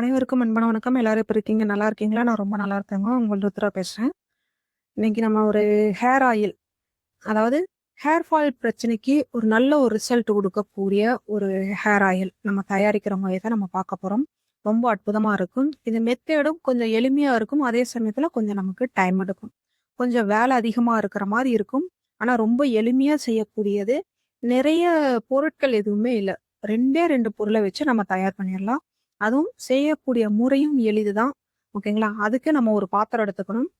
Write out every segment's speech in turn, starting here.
அனைவருக்கும் அன்பான வணக்கம். எல்லாரும் இப்போ இருக்கீங்க? நல்லா இருக்கீங்களா? நான் ரொம்ப நல்லா இருக்கேங்க. உங்கள் ருத்ரா பேசுகிறேன் இன்னைக்கு நம்ம ஒரு ஹேர் ஆயில் அதாவது ஹேர் ஃபால் பிரச்சனைக்கு ஒரு நல்ல ஒரு ரிசல்ட் கொடுக்கக்கூடிய ஒரு ஹேர் ஆயில் நம்ம தயாரிக்கிற முறையை தான் நம்ம பார்க்க போகிறோம் ரொம்ப அற்புதமாக இருக்கும். இது மெத்தேடும் கொஞ்சம் எளிமையாக இருக்கும். அதே சமயத்தில் கொஞ்சம் நமக்கு டைம் எடுக்கும். கொஞ்சம் வேலை அதிகமாக இருக்கிற மாதிரி இருக்கும். ஆனால் ரொம்ப எளிமையாக செய்யக்கூடியது. நிறைய பொருட்கள் எதுவுமே இல்லை ரெண்டே ரெண்டு பொருளை வச்சு நம்ம தயார் பண்ணிடலாம் அதுவும் செய்யக்கூடிய முறையும் எளிதுதான். ஓகேங்களா? அதுக்கு நம்ம ஒரு பாத்திரம் எடுத்துக்கணும்.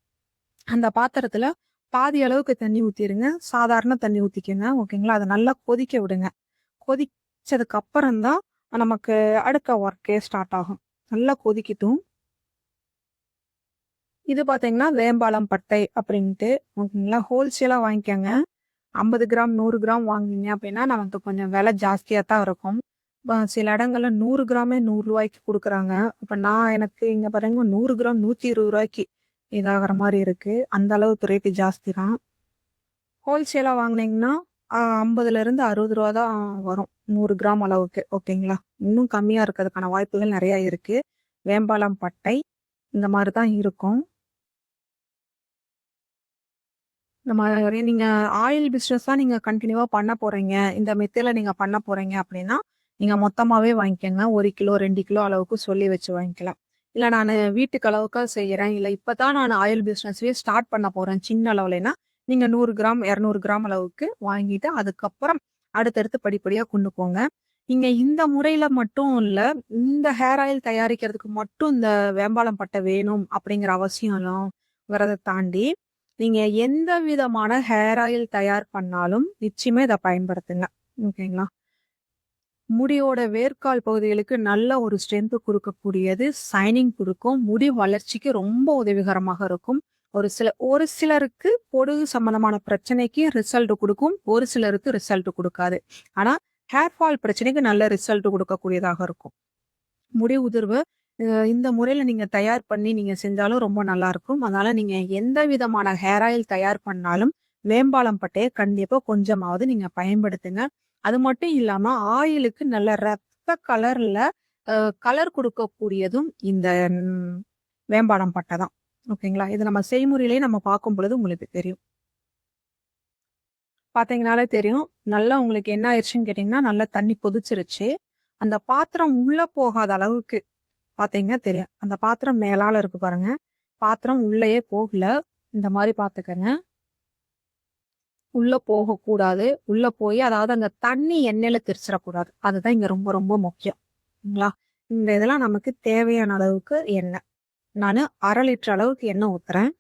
அந்த பாத்திரத்துல பாதி அளவுக்கு தண்ணி ஊற்றிடுங்க சாதாரண தண்ணி ஊற்றிக்கோங்க ஓகேங்களா? அதை நல்லா கொதிக்க விடுங்க. கொதிச்சதுக்கு அப்புறம்தான் நமக்கு அடுத்த ஒர்க்கே ஸ்டார்ட் ஆகும். நல்லா கொதிக்கட்டும். இது பார்த்தீங்கன்னா, வேம்பாலம் பட்டை அப்படின்ட்டு ஓகேங்களா? ஹோல்சேலாக வாங்கிக்கோங்க ஐம்பது கிராம், நூறு கிராம் வாங்கினீங்க அப்படின்னா, நமக்கு கொஞ்சம் விலை ஜாஸ்தியாக தான் இருக்கும். சில இடங்கள்ல நூறு கிராமே நூறுரூவாய்க்கு கொடுக்குறாங்க இப்போ நான் எனக்கு இங்க பாருங்க நூறு கிராம் நூற்றி இருபது ரூபாய்க்கு இதாகிற மாதிரி இருக்கு. அந்த அளவுக்கு ரேட்டு ஜாஸ்தி தான். ஹோல்சேலா வாங்குனீங்கன்னா, ஐம்பதுலேருந்து அறுபது ரூபா தான் வரும். நூறு கிராம் அளவுக்கு. ஓகேங்களா? இன்னும் கம்மியா இருக்கிறதுக்கான வாய்ப்புகள் நிறையா இருக்கு. வேம்பாலம் பட்டை இந்த மாதிரி தான் இருக்கும். இந்த மாதிரி நீங்கள் ஆயில் பிஸ்னஸ் தான் நீங்கள் கண்டினியூவாக பண்ண போகிறீங்க இந்த மெத்தையில் நீங்கள் பண்ண போகிறீங்க அப்படின்னா, நீங்க மொத்தமாவே வாங்கிக்கங்க. ஒரு கிலோ, ரெண்டு கிலோ அளவுக்கு சொல்லி வச்சு வாங்கிக்கலாம். இல்ல நான் வீட்டுக்கு அளவுக்காக செய்யறேன். இல்ல இப்போ தான் நான் ஆயில் பிசினஸவே ஸ்டார்ட் பண்ண போறேன் சின்ன அளவுலனா நீங்க நூறு கிராம், 200 கிராம் அளவுக்கு வாங்கிட்டு, அதுக்கப்புறம் அடுத்தடுத்து படிப்படியா கொண்டு போங்க. நீங்க இந்த முறையில மட்டும் இல்ல, இந்த ஹேர் ஆயில் தயாரிக்கிறதுக்கு மட்டும் இந்த வேம்பாலம் பட்டை வேணும் அப்படிங்கிற அவசியம் அவசியம்ங்கிறத தாண்டி, நீங்க எந்த விதமான ஹேர் ஆயில் தயார் பண்ணாலும் நிச்சயமே இதை பயன்படுத்துங்க. ஓகேங்களா? முடியோட வேர்க்கால் பகுதிகளுக்கு நல்ல ஒரு ஸ்ட்ரென்த்து கொடுக்கக்கூடியது சைனிங் கொடுக்கும் முடி வளர்ச்சிக்கு ரொம்ப உதவிகரமாக இருக்கும். ஒரு சில ஒரு சிலருக்கு பொடுகு சம்பந்தமான பிரச்சனைக்கு ரிசல்ட் கொடுக்கும் ஒரு சிலருக்கு ரிசல்ட் கொடுக்காது ஆனா, ஹேர் ஃபால் பிரச்சனைக்கு நல்ல ரிசல்ட் கொடுக்கக்கூடியதாக இருக்கும். முடி உதிர்வு இந்த முறையில் நீங்கள் தயார் பண்ணி நீங்கள் செஞ்சாலும் ரொம்ப நல்லாயிருக்கும் அதனால் நீங்கள் எந்த விதமான ஹேர் ஆயில் தயார் பண்ணாலும், வேம்பாலம் பட்டையை கண்டிப்பாக கொஞ்சமாவது நீங்கள் பயன்படுத்துங்க. அது மட்டும் இல்லாம ஆயிலுக்கு நல்ல ரத்த கலர்ல கலர் கொடுக்கக்கூடியதும் இந்த வேம்பாடம் பட்டை தான். ஓகேங்களா? இது நம்ம செய்முறையிலேயே நம்ம பார்க்கும் பொழுது உங்களுக்கு தெரியும். பார்த்தீங்கனாலே தெரியும். நல்லா உங்களுக்கு என்ன ஆயிடுச்சுன்னு கேட்டீங்கன்னா, நல்லா தண்ணி கொதிச்சிருச்சு. அந்த பாத்திரம் உள்ள போகாத அளவுக்கு பார்த்தீங்கன்னா தெரியும். அந்த பாத்திரம் மேலால இருக்கு பாருங்க. பாத்திரம் உள்ளேயே போகல. இந்த மாதிரி பார்த்துக்கங்க. உள்ள போகக்கூடாது. உள்ள போய் அதாவது அந்த தண்ணி எண்ணெயில திரிச்சிடக்கூடாது அதுதான் இங்க ரொம்ப ரொம்ப முக்கியம். இந்த இதெல்லாம் நமக்கு தேவையான அளவுக்கு எண்ணெய். நானு அரை லிட்டர் அளவுக்கு எண்ணெய் ஊத்துறேன்.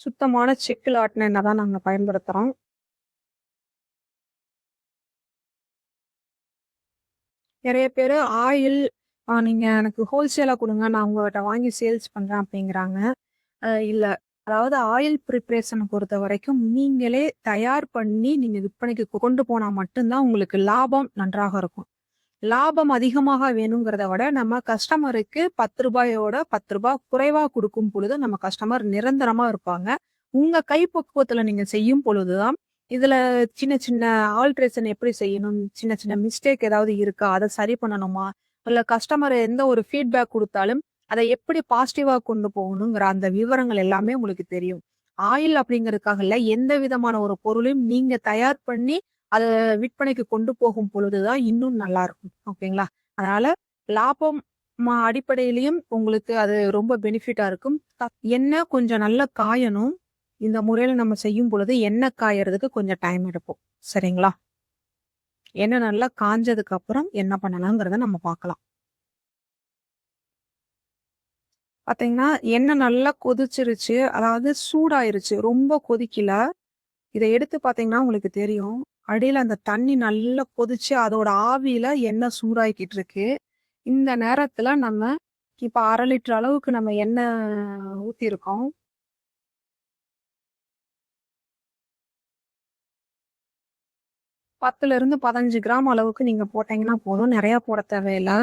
சுத்தமான செக்கில் ஆட்டின எண்ணெய் தான் நாங்கள் பயன்படுத்துறோம். நிறைய பேரு ஆயில் நீங்கள் நீங்க எனக்கு ஹோல்சேலா கொடுங்க நான் உங்ககிட்ட வாங்கி சேல்ஸ் பண்றேன் அப்படிங்கிறாங்க. இல்லை இல்ல. அதாவது ஆயில் ப்ரிப்பரேஷனை பொறுத்த வரைக்கும் நீங்களே தயார் பண்ணி நீங்க விற்பனைக்கு கொண்டு போனா மட்டும்தான் உங்களுக்கு லாபம் நன்றாக இருக்கும். லாபம் அதிகமாக வேணுங்கிறத விட நம்ம கஸ்டமருக்கு பத்து ரூபாயோட பத்து ரூபாய் குறைவா கொடுக்கும் பொழுது நம்ம கஸ்டமர் நிரந்தரமா இருப்பாங்க. உங்க கைப்பக்குவத்துல நீங்க செய்யும் பொழுது தான், இதுல சின்ன சின்ன ஆல்ட்ரேஷன் எப்படி செய்யணும்? சின்ன சின்ன மிஸ்டேக் ஏதாவது இருக்கா? அதை சரி பண்ணணுமா? இல்லை கஸ்டமர் எந்த ஒரு ஃபீட்பேக் கொடுத்தாலும் அதை எப்படி பாசிட்டிவாக கொண்டு போகணுங்கிற அந்த விவரங்கள் எல்லாமே உங்களுக்கு தெரியும். ஆயில் அப்படிங்கிறதுக்காக இல்லை எந்த விதமான ஒரு பொருளையும் நீங்க தயார் பண்ணி, அதை விற்பனைக்கு கொண்டு போகும் பொழுது தான் இன்னும் நல்லாருக்கும். ஓகேங்களா? அதனால லாபம் அடிப்படையிலையும் உங்களுக்கு அது ரொம்ப பெனிஃபிட்டா இருக்கும். என்ன எண்ணெய் கொஞ்சம் நல்லா காயணும். இந்த முறையில நம்ம செய்யும் பொழுது எண்ணெய் காயறதுக்கு கொஞ்சம் டைம் எடுப்போம் சரிங்களா? எண்ணெய் நல்லா காஞ்சதுக்கு அப்புறம் என்ன பண்ணலாங்கிறத நம்ம பார்க்கலாம். பார்த்தீங்கன்னா, எண்ணெய் நல்லா கொதிச்சிருச்சு. அதாவது சூடாயிருச்சு. ரொம்ப கொதிக்கல. இதை எடுத்து பார்த்தீங்கன்னா உங்களுக்கு தெரியும். அடியில் அந்த தண்ணி நல்லா கொதிச்சு அதோட ஆவியில் எண்ணெய் சூடாகிக்கிட்டு இருக்கு. இந்த நேரத்தில் நம்ம இப்போ அரை லிட்டர் அளவுக்கு நம்ம எண்ணெய் ஊற்றிருக்கோம் பத்துலேருந்து பதினஞ்சு கிராம் அளவுக்கு நீங்க போட்டீங்கன்னா போதும். நிறையா போட தேவையில்லை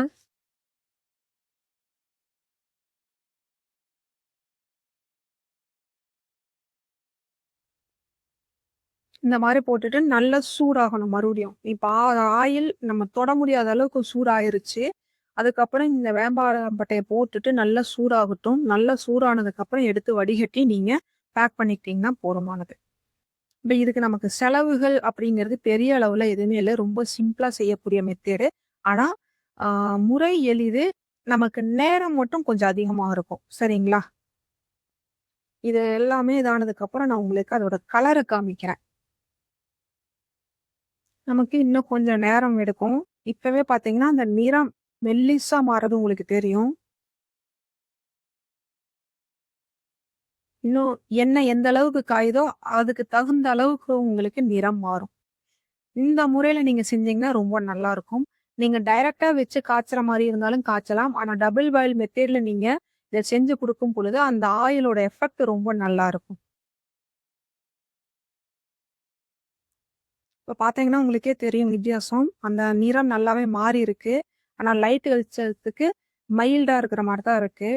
இந்த மாதிரி போட்டுட்டு நல்லா சூடாகணும் மறுபடியும். இப்போ ஆயில் நம்ம தொட முடியாத அளவுக்கு சூடாயிருச்சு. அதுக்கப்புறம் இந்த வேம்பாலம் பட்டையை போட்டுட்டு நல்லா சூடாகட்டும். நல்லா சூடானதுக்கப்புறம் எடுத்து வடிகட்டி நீங்கள் பேக் பண்ணிக்கிட்டீங்கன்னா போதுமானது. இப்போ இதுக்கு நமக்கு செலவுகள் அப்படிங்கிறது பெரிய அளவில் எதுவுமே இல்லை ரொம்ப சிம்பிளாக செய்யக்கூடிய மெத்தேடு. ஆனால் முறை எளிது. நமக்கு நேரம் மட்டும் கொஞ்சம் அதிகமாக இருக்கும். சரிங்களா? இது எல்லாமே இதானதுக்கப்புறம் நான் உங்களுக்கு அதோட கலரை காமிக்கிறேன். நமக்கு இன்னும் கொஞ்சம் நேரம் எடுக்கும். இப்போவே பார்த்தீங்கன்னா, அந்த நிறம் மெல்லிஸாக மாறது உங்களுக்கு தெரியும். இன்னும் எண்ணெய் எந்த அளவுக்கு காயுதோ, அதுக்கு தகுந்த அளவுக்கு உங்களுக்கு நிறம் மாறும். இந்த முறையில நீங்க செஞ்சீங்கன்னா ரொம்ப நல்லா இருக்கும் நீங்க டைரக்ட்டா வச்சு காய்ச்சற மாதிரி இருந்தாலும் காய்ச்சலாம். ஆனா டபுள் பாயில் மெத்தேட்ல நீங்க இதை செஞ்சு கொடுக்கும் பொழுது, அந்த ஆயிலோட எஃபெக்ட் ரொம்ப நல்லா இருக்கும் இப்போ பார்த்தீங்கன்னா, உங்களுக்கே தெரியும் வித்தியாசம். அந்த நிறம் நல்லாவே மாறியிருக்கு. ஆனால் லைட் வெளிச்சத்துக்கு மைல்டாக இருக்கிற மாதிரி தான் இருக்குது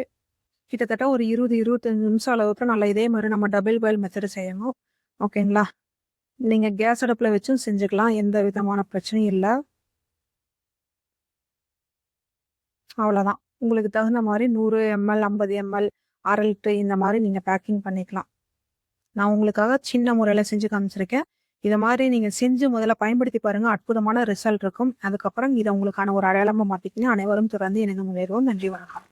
கிட்டத்தட்ட ஒரு 20, 25 நிமிஷம் அளவுக்கு நல்லா இதே மாதிரி நம்ம டபுள் பாயில் மெத்தடு செய்யணும். ஓகேங்களா? நீங்கள் கேஸ் அடுப்பில் வச்சும் செஞ்சுக்கலாம். எந்த விதமான பிரச்சனையும் இல்லை அவ்வளோதான். உங்களுக்கு தகுந்த மாதிரி நூறு எம்எல், 50 எம்எல், அரை லிட்டர் இந்த மாதிரி நீங்கள் பேக்கிங் பண்ணிக்கலாம். நான் உங்களுக்காக சின்ன முறையில் செஞ்சு காமிச்சிருக்கேன். இதை மாதிரி நீங்கள் செஞ்சு முதல்ல பயன்படுத்தி பாருங்கள் அற்புதமான ரிசல்ட் இருக்கும். அதுக்கப்புறம் இதை உங்களுக்கான ஒரு அடையாளமாக மாத்திக்கங்க. அனைவரும் தொடர்ந்து எனக்கு முன்னேறுவோம். நன்றி, வணக்கம்.